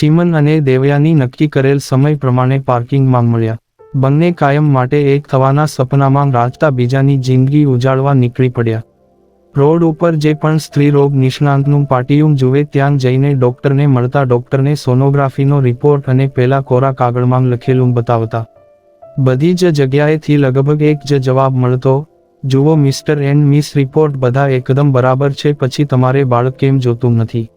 ચીમન અને દેવયાની નક્કી કરેલ સમય પ્રમાણે પાર્કિંગમાં મળ્યા. બંને કાયમ માટે એક થવાના સપનામાં રાજતા બીજાની જિંદગી ઉજાળવા નીકળી પડ્યા. રોડ ઉપર જે પણ સ્ત્રી રોગ નિષ્ણાંતનું પાટિયું જુએ ત્યાં જઈને ડોક્ટરને મળતા ડોક્ટરને સોનોગ્રાફીનો રિપોર્ટ અને પેલા કોરા કાગળમાં લખેલું બતાવતા. બધી જ જગ્યાએથી લગભગ એક જ જવાબ મળતો, જુઓ, મિસ્ટર એન્ડ મિસ, રિપોર્ટ બધા એકદમ બરાબર છે, પછી તમારે બાળક કેમ જોતું નથી?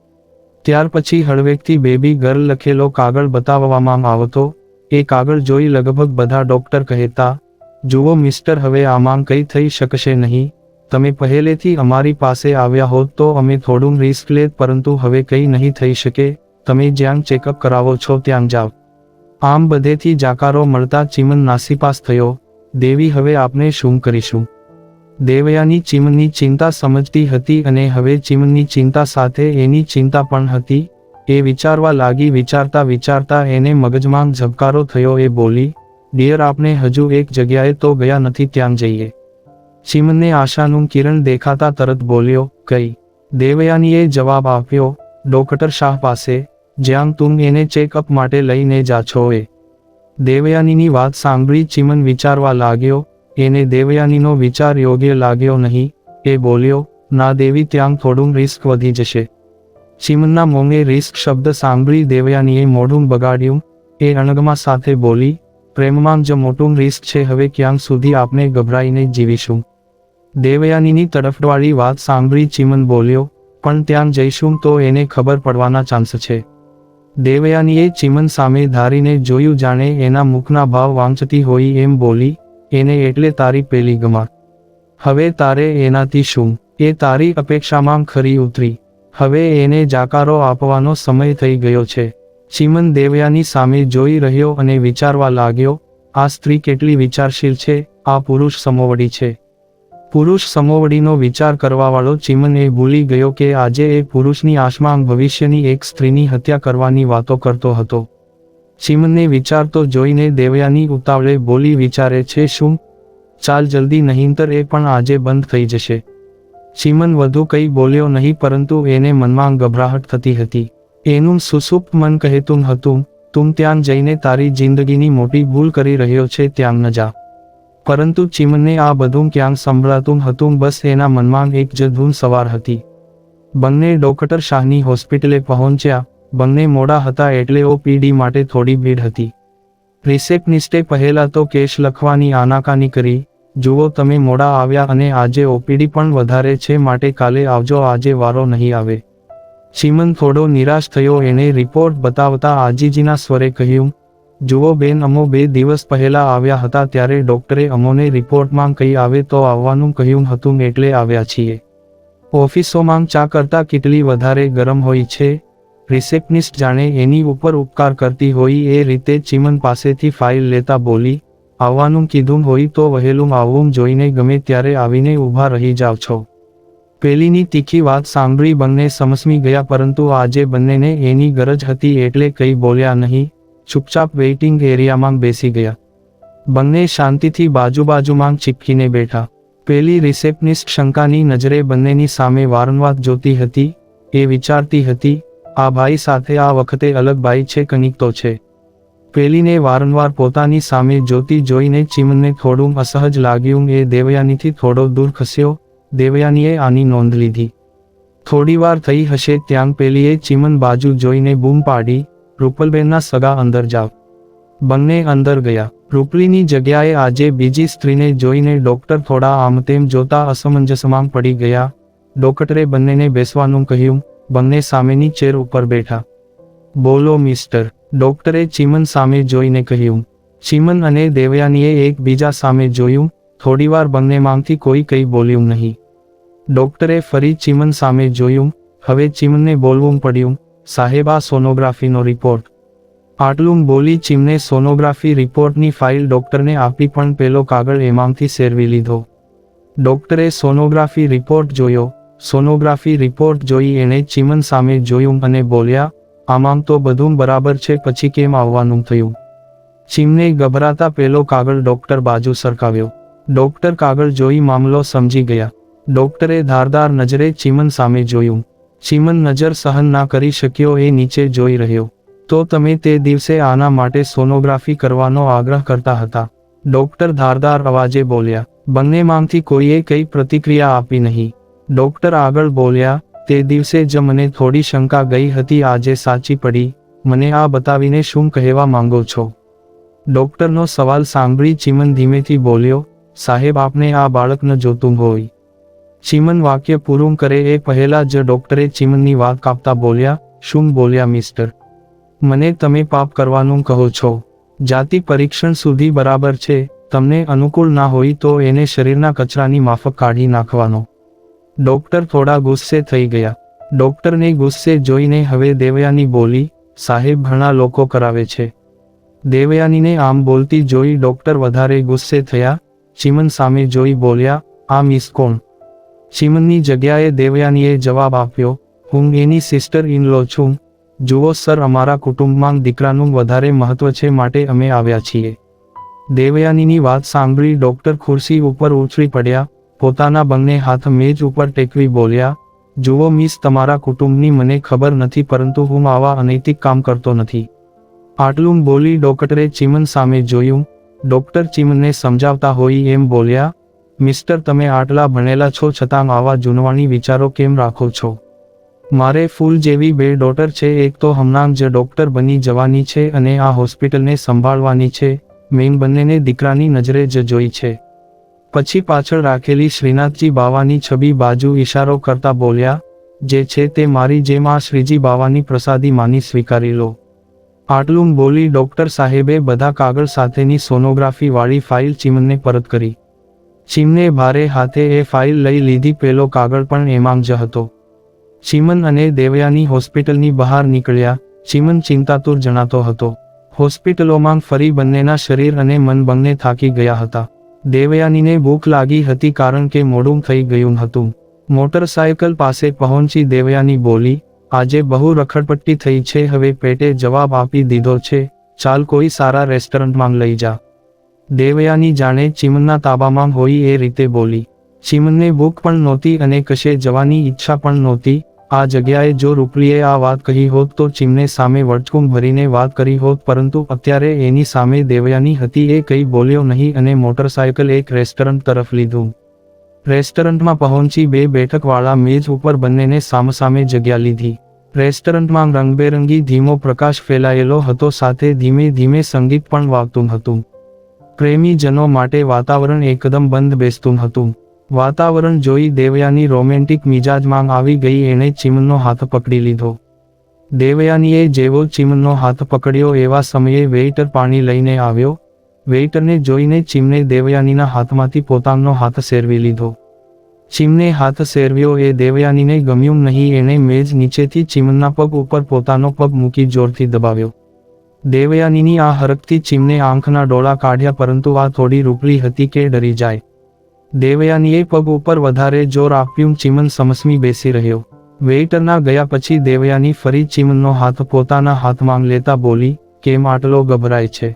ત્યાર પછી હળવેકથી બેબી ગર્લ લખેલો કાગળ બતાવવામાં આવતો, એ કાગળ જોઈ લગભગ બધા ડોક્ટર કહેતા, જુઓ મિસ્ટર, હવે આમાં કંઈ થઈ શકશે નહીં, તમે પહેલેથી અમારી પાસે આવ્યા હોત તો અમે થોડું રિસ્ક લેત, પરંતુ હવે કંઈ નહીં થઈ શકે, તમે જ્યાં ચેકઅપ કરાવો છો ત્યાં જાઓ. આમ બધેથી જાકારો મળતા ચીમન નાસીપાસ થયો, દેવી, હવે આપણે શું કરીશું? દેવયાની ચીમની ચિંતા સમજતી હતી અને હવે ચીમની ચિંતા સાથે એની ચિંતા પણ હતી. એ વિચારવા લાગી, વિચારતા વિચારતા એને મગજમાં ઝબકારો થયો. એ બોલી, ડિયર, આપણે હજુ એક જગ્યાએ તો ગયા નથી, ત્યાં જઈએ. ચીમને આશાનું કિરણ દેખાતા તરત બોલ્યો કઈ દેવયાનીએ જવાબ આપ્યો, ડોક્ટર શાહ પાસે, જ્યાં તું એને ચેકઅપ માટે લઈને જા છો એ દેવયાનીની વાત સાંભળી ચીમન વિચારવા લાગ્યો એને દેવયાનીનો વિચાર યોગ્ય લાગ્યો નહીં, એ બોલ્યો, ના દેવી, ત્યાં થોડું રિસ્ક વધી જશે. ચીમનના મોંગે રિસ્ક શબ્દ સાંભળી દેવયાનીએ મોઢું બગાડ્યું, એ અણગમાં સાથે બોલી, પ્રેમમાં જ મોટું રિસ્ક છે, હવે ક્યાં સુધી આપણે ગભરાઈને જીવીશું. દેવયાનીની તડફવાળી વાત સાંભળી ચીમન બોલ્યો, પણ ત્યાં જઈશું તો એને ખબર પડવાના ચાન્સ છે. દેવયાનીએ ચીમન સામે ધારીને જોયું જાણે એના મુખના ભાવ વાંચતી હોય એમ બોલી એને એટલે તારી પેલી ગમા. હવે તારે એનાથી શું? એ તારી અપેક્ષામાં ખરી ઉતરી. હવે એને જાકારો આપવાનો સમય થઈ ગયો છે. ચીમન દેવયાની સામે જોઈ રહ્યો અને વિચારવા લાગ્યો, આ સ્ત્રી કેટલી વિચારશીલ છે, આ પુરુષ સમોવડી છે. પુરુષ સમોવડીનો વિચાર કરવાવાળો ચીમન એ ભૂલી ગયો કે આજે એ પુરુષની આશમાં ભવિષ્યની એક સ્ત્રીની હત્યા કરવાની વાતો કરતો હતો. ચીમને વિચારતો જોઈને દેવયાની ઉતાવળે બોલી વિચારે છે, શું? ચાલ જલ્દી, નહીંતર એ પણ આજે બંધ થઈ જશે. ચીમન વધુ કંઈ બોલ્યો નહીં, પરંતુ એને મનમાં ગભરાહટ થતી હતી. એનું સુસુપ મન કહેતું હતું, તું ત્યાં જઈને તારી જિંદગીની મોટી ભૂલ કરી રહ્યો છે, ત્યાં ન જા. પરંતુ ચીમને આ બધું ક્યાં સંભળાતું હતું, બસ એના મનમાં એક જ ધૂન સવાર હતી. બંને ડોક્ટર શાહની હોસ્પિટલે પહોંચ્યા. બંને મોડા હતા એટલે ઓપીડી માટે થોડી ભીડ હતી. રિસેપ્ટનિસ્ટે પહેલાં તો કેશ લખવાની આનાકાની કરી, જુઓ તમે મોડા આવ્યા અને આજે ઓપીડી પણ વધારે છે માટે કાલે આવજો, આજે વારો નહીં આવે. ચીમન થોડો નિરાશ થયો, એણે રિપોર્ટ બતાવતા આજીજીના સ્વરે કહ્યું, જુઓ બેન, અમો બે દિવસ પહેલા આવ્યા હતા ત્યારે ડોક્ટરે અમોને રિપોર્ટમાં કંઈ આવે તો આવવાનું કહ્યું હતું, એટલે આવ્યા છીએ. ઓફિસોમાં ચા કરતા કેટલી વધારે ગરમ હોય છે? રિસેપ્શનિસ્ટ જાણે એની ઉપર ઉપકાર કરતી હોય એ રીતે ચીમન પાસેથી ફાઇલ લેતા બોલી, આવવાનું કીધું હોય તો વહેલું આવવું જોઈને ગમે ત્યારે આવીને ઊભા રહી જાવ છો. પેલીની તીખી વાત સાંભળી બંને સમસમી ગયા પરંતુ આજે બંનેને એની ગરજ હતી એટલે કંઈ બોલ્યા નહીં, ચૂપચાપ વેઇટિંગ એરિયામાં બેસી ગયા. બંને શાંતિથી બાજુ બાજુમાં ચીપકીને બેઠા. પેલી રિસેપ્શનિસ્ટ શંકાની નજરે બંનેની સામે વારંવાર જોતી હતી, એ વિચારતી હતી આ ભાઈ સાથે આ વખતે અલગ ભાઈ છે, કનિક તો છે. પેલીને વારંવાર પોતાની સામે જોતી જોઈને ચીમને થોડું અસહજ લાગ્યું, એ દેવયાનીથી થોડો દૂર ખસ્યો, દેવયાનીએ આની નોંધ લીધી. થોડીવાર થઈ હશે ત્યાં પેલીએ ચીમન બાજુ જોઈને બૂમ પાડી, રૂપલબેનના સગા અંદર જાવ બંને અંદર ગયા. રૂપલીની જગ્યાએ આજે બીજી સ્ત્રીને જોઈને ડોક્ટર થોડા આમ તેમ જોતા અસમંજસમાં પડી ગયા. ડોક્ટરે બંનેને બેસવાનું કહ્યું બંને સામેની ચેર ઉપર બેઠા. બોલો, મિસ્ટર. ડોક્ટરે ચીમન સામે જોઈને કહ્યું. ચીમન અને દેવયાનીએ એકબીજા સામે જોયું. થોડીવાર બંનેમાંથી કોઈ કંઈ બોલ્યું નહીં. ડોક્ટરે ફરી ચીમન સામે જોયું. હવે ચીમને બોલવું પડ્યું. સાહેબ સોનોગ્રાફીનો રિપોર્ટ. આટલું બોલી ચીમને સોનોગ્રાફી રિપોર્ટની ફાઇલ ડોક્ટરને આપી પણ પેલો કાગળ એમાંથી સેરવી લીધો. ડોક્ટરે સોનોગ્રાફી રિપોર્ટ જોયો. સોનોગ્રાફી રિપોર્ટ જોઈ એણે ચીમન સામે જોયું અને બોલ્યા આમાં તો બધું બરાબર છે, પછી કેમ આવવાનું થયું? ચીમને ગભરાતા પેલો કાગળ ડોક્ટર બાજુ સરકાવ્યો. ડોક્ટર કાગળ જોઈ મામલો સમજી ગયા. ડોક્ટરે ધારદાર નજરે ચીમન સામે જોયું. ચીમન નજર સહન ના કરી શક્યો એ નીચે જોઈ રહ્યો. તો તમે તે દિવસે આના માટે સોનોગ્રાફી કરવાનો આગ્રહ કરતા હતા? ડોક્ટર ધારદાર અવાજે બોલ્યા બંનેમાંથી કોઈએ કંઈ પ્રતિક્રિયા આપી નહીં. ડોક્ટર આગળ બોલ્યા, તે દિવસે જ મને થોડી શંકા ગઈ હતી, આજે સાચી પડી. મને આ બતાવીને શું કહેવા માંગો છો? ડોક્ટરનો સવાલ સાંભળી ચીમન ધીમેથી બોલ્યો, સાહેબ, આપને આ બાળકને જોતું હોય. ચીમન વાક્ય પૂરું કરે એ પહેલા જ ડોક્ટરે ચીમનની વાત કાપતા બોલ્યા, શું બોલ્યા, મિસ્ટર? મને તમે પાપ કરવાનું કહો છો. જાતિ પરીક્ષણ સુધી બરાબર છે. તમને અનુકૂળ ના હોય તો એને શરીરના કચરાની માફક કાઢી નાખવાનો. ડોક્ટર થોડા ગુસ્સે થઈ ગયા. ડોક્ટરને ગુસ્સે જોઈને હવે દેવયાની બોલી, સાહેબ, ઘણા લોકો કરાવે છે. દેવયાનીને આમ બોલતી જોઈ ડોક્ટર વધારે ગુસ્સે થયા. ચીમન સામે જોઈ બોલ્યા, આ મિસ કોણ? ચીમનની જગ્યાએ દેવયાનીએ જવાબ આપ્યો, હું એની સિસ્ટર ઇન લો છું. જુઓ સર, અમારા કુટુંબમાં દીકરાનું વધારે મહત્વ છે માટે અમે આવ્યા છીએ. દેવયાનીની વાત સાંભળી ડોક્ટર ખુરશી ઉપર ઉછળી પડ્યા. પોતાના બંને હાથ મેજ ઉપર ટેકવી બોલ્યા, જુઓ મિસ, તમારા કુટુંબની મને ખબર નથી, પરંતુ હું આવા અનૈતિક કામ કરતો નથી. આટલું બોલી ડોક્ટરે ચીમન સામે જોયું. ડોક્ટર ચિમનને સમજાવતા હોય એમ બોલ્યા, મિસ્ટર, તમે આટલા ભણેલા છો, છતાં આવા જૂનવાણી વિચારો કેમ રાખો છો? મારે ફૂલ જેવી બે ડોટર છે, એક તો હમણાં જ ડોક્ટર બની જવાની છે અને આ હોસ્પિટલને સંભાળવાની છે. મેં બંનેને દીકરાની નજરે જ જોઈ છે. પછી પાછળ રાખેલી શ્રીનાથજી બાવાની છબી બાજુ ઈશારો કરતા બોલ્યા, જે છે તે મારી જેમ આ શ્રીજી બાવાની પ્રસાદી માની સ્વીકારી લો. આટલું બોલી ડોક્ટર સાહેબે બધા કાગળ સાથેની સોનોગ્રાફી વાળી ફાઇલ ચીમને પરત કરી. ચીમને ભારે હાથે એ ફાઇલ લઈ લીધી, પેલો કાગળ પણ એમાં જ હતો. ચીમન અને દેવયાની હોસ્પિટલની બહાર નીકળ્યા, ચીમન ચિંતાતુર જણાતો હતો. હોસ્પિટલોમાં ફરી બંનેના શરીર અને મન બંને થાકી ગયા હતા. દેવયાનીને ભૂખ લાગી હતી કારણ કે મોડું થઈ ગયું હતું. મોટરસાયકલ પાસે પહોંચી દેવયાની બોલી, આજે બહુ રખડપટ્ટી થઈ છે, હવે પેટે જવાબ આપી દીધો છે, ચાલ કોઈ સારા રેસ્ટોરન્ટમાં લઈ જા. દેવયાની જાણે ચીમનના તાબામાં હોય એ રીતે બોલી. ચીમનને ભૂખ પણ નહોતી અને કશે જવાની ઈચ્છા પણ નહોતી આ જગ્યાએ જો રૂપલીએ આ વાત કહી હોત તો ચીમને સામે વટકું ભરીને વાત કરી હોત પરંતુ અત્યારે એની સામે દેવયાની હતી એ કંઈ બોલ્યો નહીં અને મોટરસાયકલ એક રેસ્ટોરન્ટ તરફ લીધું. રેસ્ટોરન્ટમાં પહોંચી બે બેઠકવાળા મેજ ઉપર બંનેને સામસામે જગ્યા લીધી. રેસ્ટોરન્ટમાં રંગબેરંગી ધીમો પ્રકાશ ફેલાયેલો હતો, સાથે ધીમે ધીમે સંગીત પણ વાગતું હતું. પ્રેમીજનો માટે વાતાવરણ એકદમ બંધ બેસતું હતું. વાતાવરણ જોઈ દેવયાની રોમેન્ટિક મિજાજમાં આવી ગઈ એણે ચીમનનો હાથ પકડી લીધો. દેવયાનીએ જેવો ચીમનનો હાથ પકડ્યો એવા સમયે વેઇટર પાણી લઈને આવ્યો. વેઇટરને જોઈને ચીમને દેવયાનીના હાથમાંથી પોતાનો હાથ સેરવી લીધો. ચીમને હાથ સેરવ્યો એ દેવયાનીને ગમ્યું નહીં, એણે મેજ નીચેથી ચીમના પગ ઉપર પોતાનો પગ મૂકી જોરથી દબાવ્યો. દેવયાનીની આ હરકથી ચીમને આંખના ડોળા કાઢ્યા, પરંતુ આ થોડી રૂપલી હતી કે ડરી જાય. દેવયાનીએ પગ ઉપર વધારે જોર આપ્યું, ચીમન સમસમી બેસી રહ્યો. વેઇટરના ગયા પછી દેવયાની ફરી ચીમનનો હાથ પોતાના હાથમાં લેતા બોલી, કેમ આટલો ગભરાય છે?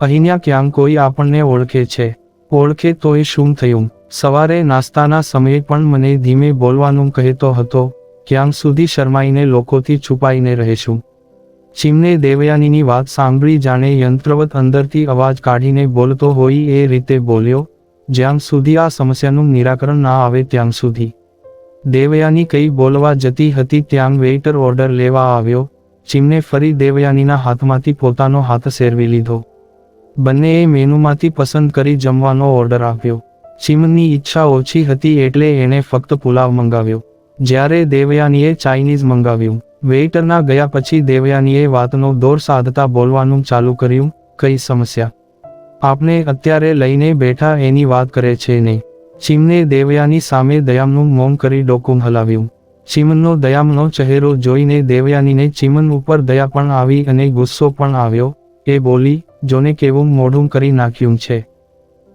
અહીંયા ક્યાંક કોઈ આપણને ઓળખે છે? ઓળખે તોય શું થયું? સવારે નાસ્તાના સમયે પણ મને ધીમે બોલવાનું કહેતો હતો, ક્યાંક સુધી શરમાઈને લોકોથી છુપાઈને રહેશું ચીમને દેવયાનીની વાત સાંભળી જાણે યંત્રવત અંદરથી અવાજ કાઢીને બોલતો હોય એ રીતે બોલ્યો જ્યાં સુધી આ સમસ્યાનું નિરાકરણ ના આવે ત્યાં સુધી. દેવયાની કઈ બોલવા જતી હતી ત્યાં વેઇટર ઓર્ડર લેવા આવ્યો, ચીમને ફરી દેવયાનીના હાથમાંથી પોતાનો હાથ સેરવી લીધો. બંનેએ મેનુમાંથી પસંદ કરી જમવાનો ઓર્ડર આપ્યો. ચીમની ઈચ્છા ઓછી હતી એટલે એણે ફક્ત પુલાવ મંગાવ્યો. જ્યારે દેવયાનીએ ચાઇનીઝ મંગાવ્યું, વેઇટરના ગયા પછી દેવયાનીએ વાતનો દોર સાધતા બોલવાનું ચાલુ કર્યું, કઈ સમસ્યા? આપને અત્યારે લઈને બેઠા એની વાત કરે છે ને. ચીમને દેવયાની સામે દયામનું મૌન કરી ડોકું હલાવ્યું. ચીમનનો દયામનો ચહેરો જોઈને દેવયાનીને ચીમન ઉપર દયા પણ આવી અને ગુસ્સો પણ આવ્યો. એ બોલી, જોને કેવું મોઢું કરી નાખ્યું છે.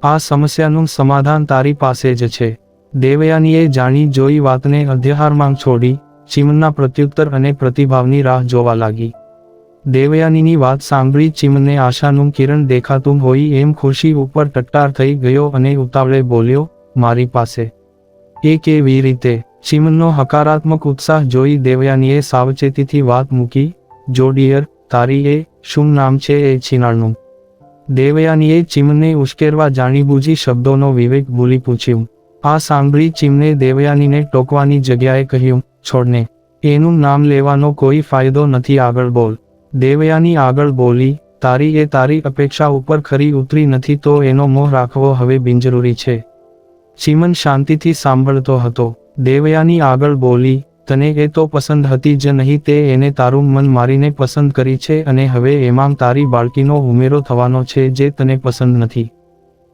આ સમસ્યાનું સમાધાન તારી પાસે જ છે. દેવયાનીએ જાણી જોઈ વાતને અધ્યહારમાં છોડી ચીમનના પ્રત્યુત્તર અને પ્રતિભાવની રાહ જોવા લાગી. દેવયાનીની વાત સાંભળી ચીમને આશાનું કિરણ દેખાતું હોય એમ ખુશી ઉપર ટટ્ટાર થઈ ગયો અને ઉતાવળે બોલ્યો, મારી પાસે. એ કેવી રીતે? ચીમનનો હકારાત્મક ઉત્સાહ જોઈ દેવયાનીએ સાવચેતીથી વાત મૂકી, જો ડિયર, તારી એ શું નામ છે એ છીનાળનું દેવયાનીએ ચીમને ઉશ્કેરવા જાણીબૂજી શબ્દોનો વિવેક ભૂલી પૂછ્યું. આ સાંભળી ચીમને દેવયાનીને ટોકવાની જગ્યાએ કહ્યું, છોડને, એનું નામ લેવાનો કોઈ ફાયદો નથી, આગળ બોલ. દેવયાની આગળ બોલી, તારી એ તારી અપેક્ષા ઉપર ખરી ઉતરી નથી તો એનો મોહ રાખવો હવે બિનજરૂરી છે. ચીમન શાંતિથી સાંભળતો હતો. દેવયાની આગળ બોલી, તને એ તો પસંદ હતી જ નહીં તે એને તારું મન મારીને પસંદ કરી છે અને હવે એમાં તારી બાળકીનો ઉમેરો થવાનો છે જે તને પસંદ નથી.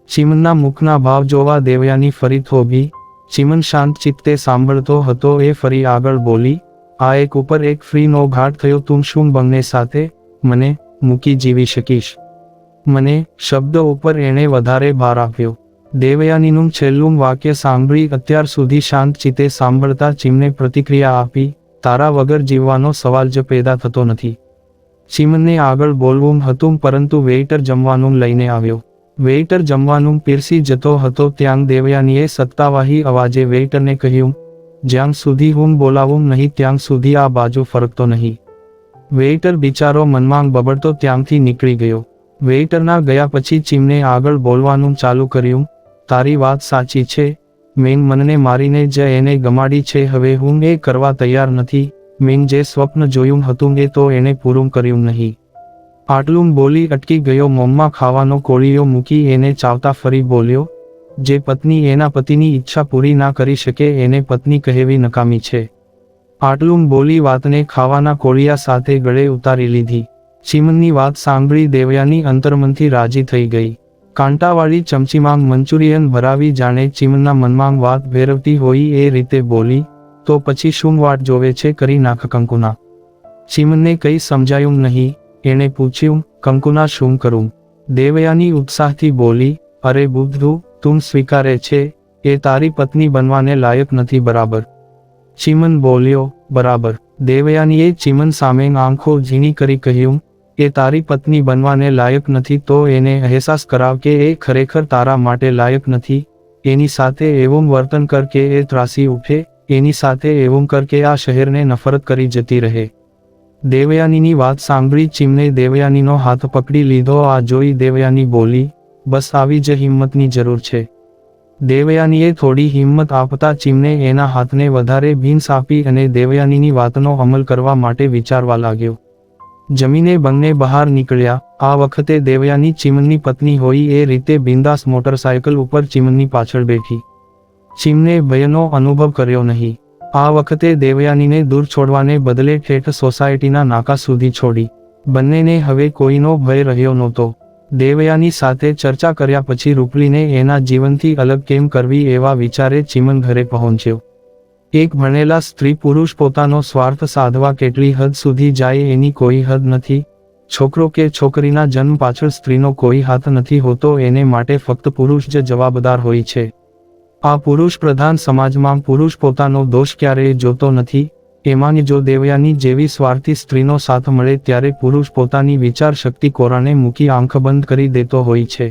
ચીમનના મુખના ભાવ જોવા દેવયાની ફરી થોભી. ચીમન શાંત ચિત્તે સાંભળતો હતો એ ફરી આગળ બોલી આ એક ઉપર એક ફ્રીનો ઘાટ થયો. તું શું બંને સાથે મને મૂકી જીવી શકીશ? મને શબ્દ ઉપર એણે વધારે ભાર આપ્યો. દેવયાનીનું છેલ્લું વાક્ય સાંભળી અત્યાર સુધી શાંત ચિત્તે સાંભળતા ચીમને પ્રતિક્રિયા આપી, તારા વગર જીવવાનો સવાલ જ પેદા થતો નથી. ચીમને આગળ બોલવું હતું, પરંતુ વેઇટર જમવાનું લઈને આવ્યો. વેઇટર જમવાનું પીરસી જતો હતો, ત્યાં દેવયાનીએ સત્તાવાહી અવાજે વેઇટરને કહ્યું જ્યાં સુધી હું બોલાવું નહીં ત્યાં સુધી આ બાજુ ફરકતો નહીં. વેઇટર બિચારો મનમાં બબડતો ત્યાંથી નીકળી ગયો. વેઇટરના ગયા પછી ચીમને આગળ બોલવાનું ચાલુ કર્યું. તારી વાત સાચી છે. મેં મનને મારીને જ એને ગમાડી છે. હવે હું એ કરવા તૈયાર નથી. મેં જે સ્વપ્ન જોયું હતું એ તો એણે પૂરું કર્યું નહીં. આટલું બોલી અટકી ગયો. મોમમાં ખાવાનો કોળીઓ મૂકી એને ચાવતા ફરી બોલ્યો જે પત્ની એના પતિની ઈચ્છા પૂરી ના કરી શકે એને પત્ની કહેવી નકામી છે. આટલું બોલી વાતને ખાવાના કોળિયા સાથે ગળે ઉતારી લીધી. ચીમનની વાત સાંભળી દેવયાની અંતર્મનથી રાજી થઈ ગઈ. કાંટાવાળી ચમચીમાં મંચુરિયન ભરાવી જાણે ચીમનના મનમાં વાત ભેરવતી હોય એ રીતે બોલી, તો પછી શું વાટ જોવે છે કરી નાખ કંકુના. ચીમનને કંઈ સમજાયું નહીં. એણે પૂછ્યું, કંકુના, શું કરું? દેવયાની ઉત્સાહથી બોલી, અરે બુદ્ધુ તું સ્વીકારે છે એ તારી પત્ની બનવાને લાયક નથી, બરાબર? ચીમન બોલ્યો, બરાબર. દેવયાનીએ ચીમન સામે આંખો ઝીણી કરી કહ્યું એ તારી પત્ની બનવાને લાયક નથી, તો એને અહેસાસ કરાવ કે એ ખરેખર તારા માટે લાયક નથી. એની સાથે એવું વર્તન કર કે એ ત્રાસી ઉઠે, એની સાથે એવું કર કે આ શહેરને નફરત કરી જતી રહે. દેવયાનીની વાત સાંભળી ચીમને દેવયાનીનો હાથ પકડી લીધો, આ જોઈ દેવયાની બોલી બસ આવી જ હિંમતની જરૂર છે. દેવયાનીએ થોડી હિંમત આપતા ચીમને એના હાથને વધારે ભીંસ આપી અને દેવયાનીની વાતનો અમલ કરવા માટે વિચારવા લાગ્યો. જમીને બંને બહાર નીકળ્યા. આ વખતે દેવયાની ચીમનની પત્ની હોય એ રીતે બિંદાસ મોટરસાયકલ ઉપર ચીમનની પાછળ બેઠી. ચીમને ભયનો અનુભવ કર્યો નહીં. આ વખતે દેવયાનીને દૂર છોડવાને બદલે ઠેઠ સોસાયટીના નાકા સુધી છોડી. બંનેને હવે કોઈનો ભય રહ્યો નહોતો. દેવયાની સાથે ચર્ચા કર્યા પછી રૂપલીને એના જીવનથી અલગ કેમ કરવી એવા વિચારે ચીમન ઘરે પહોંચ્યો. એક ભણેલા સ્ત્રી પુરુષ પોતાનો સ્વાર્થ સાધવા કેટલી હદ સુધી જાય એની કોઈ હદ નથી. છોકરો કે છોકરીના જન્મ પાછળ સ્ત્રીનો કોઈ હાથ નથી હોતો એને માટે ફક્ત પુરુષ જ જવાબદાર હોય છે. આ પુરુષ પ્રધાન સમાજમાં પુરુષ પોતાનો દોષ ક્યારેય જોતો નથી. એમાંની જો દેવયાની જેવી સ્વાર્થી સ્ત્રીનો સાથ મળે ત્યારે પુરુષ પોતાની વિચાર શક્તિ કોરાને મૂકી આંખ બંધ કરી દેતો હોય છે.